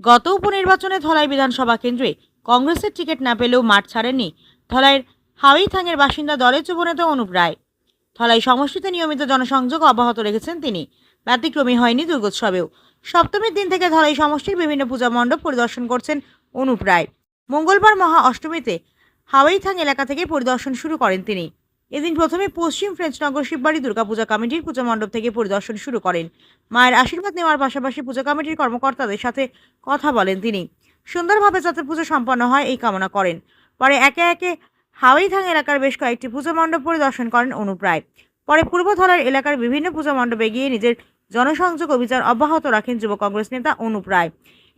গত উপনির্বাচনে ধলাই বিধানসভা কেন্দ্রে কংগ্রেসের টিকিট না পেলেও মাঠ ছাড়েননি ধলাইয়ের হাওয়াইথাংয়ের বাসিন্দা দলের যুবনেতা অনুপ রায়। ধলাই সমষ্টিতে নিয়মিত জনসংযোগ অব্যাহত রেখেছেন তিনি। ব্যতিক্রমী হয়নি দুর্গোৎসবেও। সপ্তমীর দিন থেকে ধলাই সমষ্টির বিভিন্ন পূজা মণ্ডপ পরিদর্শন করছেন অনুপ রায়। মঙ্গলবার মহা অষ্টমীতে হাওয়াইথাং এলাকা থেকে পরিদর্শন শুরু করেন তিনি। এদিন প্রথমে পশ্চিম ফ্রেঞ্চনগর শিববাড়ি দুর্গাপূজা কমিটির পূজা মণ্ডপ থেকে পরিদর্শন শুরু করেন। মায়ের আশীর্বাদ নেওয়ার পাশাপাশি পূজা কমিটির কর্মকর্তাদের সাথে কথা বলেন তিনি। সুন্দরভাবে যাতে পুজো সম্পন্ন হয়, এই কামনা করেন। পরে একে একে হাওয়াইথাং এলাকার বেশ কয়েকটি পূজা মণ্ডপ পরিদর্শন করেন অনুপ্রায় পরে পূর্বধলার এলাকার বিভিন্ন পূজা মণ্ডপে গিয়ে নিজের জনসংযোগ অভিযান অব্যাহত রাখেন যুব কংগ্রেস নেতা অনুপ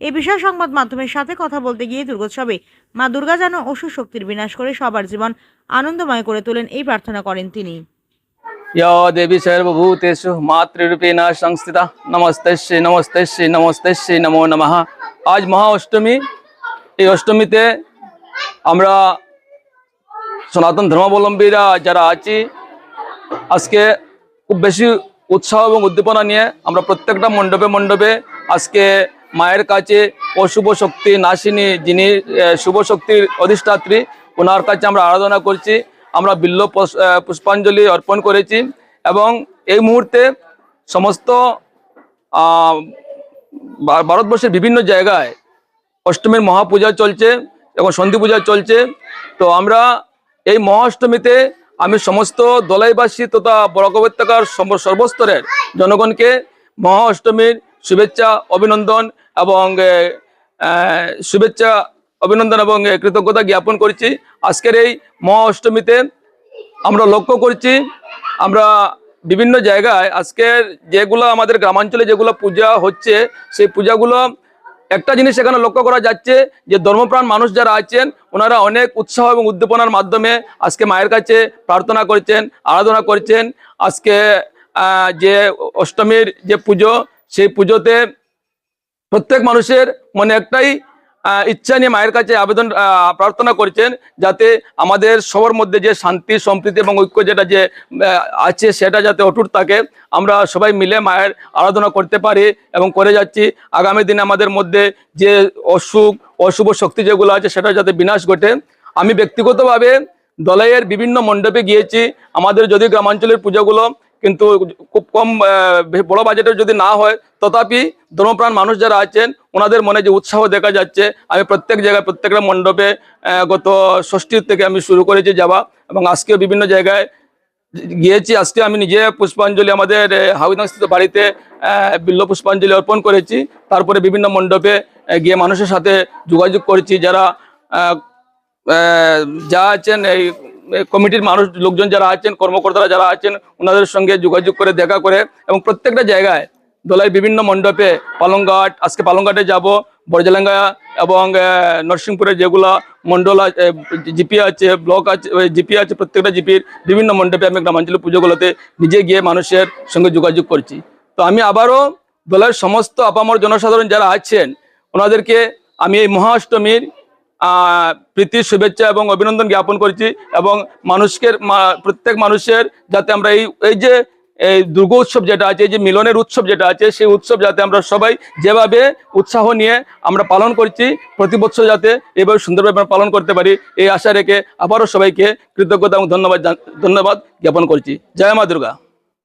এ বিষয়ে সংবাদ মাধ্যমের সাথে কথা বলতে গিয়ে দুর্গোৎসবে মা দুর্গা যেন অসুর শক্তির বিনাশ করে সবার জীবন আনন্দময় করে তোলেন এই প্রার্থনা করেন তিনি। দেবী নমো নমঃ। আজ মহা অষ্টমী। এই অষ্টমীতে আমরা সনাতন ধর্মাবলম্বীরা যারা আছি, আজকে খুব বেশি উৎসাহ এবং উদ্দীপনা নিয়ে আমরা প্রত্যেকটা মণ্ডপে মণ্ডপে আজকে মায়ের কাছে অশুভ শক্তি নাশিনী যিনি শুভ শক্তির অধিষ্ঠাত্রী ওনার কাছে আমরা আরাধনা করছি। আমরা বিল্ল পুষ- পুষ্পাঞ্জলি অর্পণ করেছি এবং এই মুহূর্তে সমস্ত ভারতবর্ষের বিভিন্ন জায়গায় অষ্টমীর মহাপূজা চলছে এবং সন্ধি পূজা চলছে। তো আমরা এই মহাষ্টমীতে আমি সমস্ত দলাইবাসী তথা বরাক সর্বস্তরের জনগণকে মহা অষ্টমীর শুভেচ্ছা, অভিনন্দন এবং শুভেচ্ছা, অভিনন্দন এবং কৃতজ্ঞতা জ্ঞাপন করছি। আজকের এই মহা অষ্টমীতে আমরা লক্ষ্য করছি, আমরা বিভিন্ন জায়গায় আজকের যেগুলো আমাদের গ্রামাঞ্চলে যেগুলো পূজা হচ্ছে, সেই পূজাগুলো একটা জিনিস এখানে লক্ষ্য করা যাচ্ছে যে ধর্মপ্রাণ মানুষ যারা আছেন, ওনারা অনেক উৎসাহ এবং উদ্দীপনার মাধ্যমে আজকে মায়ের কাছে প্রার্থনা করছেন, আরাধনা করছেন। আজকে যে অষ্টমীর যে পুজো সেই পুজোতে প্রত্যেক মানুষের মনে একটাই ইচ্ছা নিয়ে মায়ের কাছে আবেদন প্রার্থনা করছেন যাতে আমাদের সবার মধ্যে যে শান্তি, সম্প্রীতি এবং ঐক্য যেটা যে আছে সেটা যাতে অটুট থাকে। আমরা সবাই মিলে মায়ের আরাধনা করতে পারি এবং করে যাচ্ছি। আগামী দিনে আমাদের মধ্যে যে অসুখ, অশুভ শক্তি যেগুলো আছে সেটা যাতে বিনাশ ঘটে। আমি ব্যক্তিগতভাবে দলাইয়ের বিভিন্ন মণ্ডপে গিয়েছি। আমাদের যদি গ্রামাঞ্চলের পুজোগুলো কিন্তু খুব কম বড় বাজেটের যদি না হয়, তথাপি ধর্মপ্রাণ মানুষ যারা আছেন, ওনাদের মনে যে উৎসাহ দেখা যাচ্ছে। আমি প্রত্যেক জায়গায়, প্রত্যেকটা মণ্ডপে গত ষষ্ঠীর থেকে আমি শুরু করেছি যাওয়া এবং আজকেও বিভিন্ন জায়গায় গিয়েছি। আজকে আমি নিজে পুষ্পাঞ্জলি আমাদের হাউদাংস্থিত বাড়িতে বিল্ল পুষ্পাঞ্জলি অর্পণ করেছি। তারপরে বিভিন্ন মণ্ডপে গিয়ে মানুষের সাথে যোগাযোগ করেছি। যারা যা আছেন, এই কমিটির মানুষ লোকজন যারা আছেন, কর্মকর্তারা যারা আছেন, ওনাদের সঙ্গে যোগাযোগ করে, দেখা করে এবং প্রত্যেকটা জায়গায় দলের বিভিন্ন মণ্ডপে পালংঘাট, আজকে পালংঘাটে যাব বরজালাঙ্গা এবং নরসিংপুরে যেগুলা মণ্ডল জিপি আছে, ব্লক আছে জিপি আছে, প্রত্যেকটা জিপির বিভিন্ন মণ্ডপে আমি গ্রামাঞ্চলের পুজোগুলোতে নিজে গিয়ে মানুষের সঙ্গে যোগাযোগ করছি। তো আমি আবারও দলের সমস্ত আপামর জনসাধারণ যারা আছেন, ওনাদেরকে আমি এই মহাষ্টমীর প্রীতির শুভেচ্ছা এবং অভিনন্দন জ্ঞাপন করছি এবং মানুষকে প্রত্যেক মানুষের যাতে আমরা এই এই যে, এই দুর্গা উৎসব যেটা আছে, এই যে মিলনের উৎসব যেটা আছে, সেই উৎসব যাতে আমরা সবাই যেভাবে উৎসাহ নিয়ে আমরা পালন করছি, প্রতি বছর যাতে এভাবে সুন্দরভাবে আমরা পালন করতে পারি, এই আশা রেখে আবারও সবাইকে কৃতজ্ঞতা এবং ধন্যবাদ ধন্যবাদ জ্ঞাপন করছি। জয় মা দুর্গা।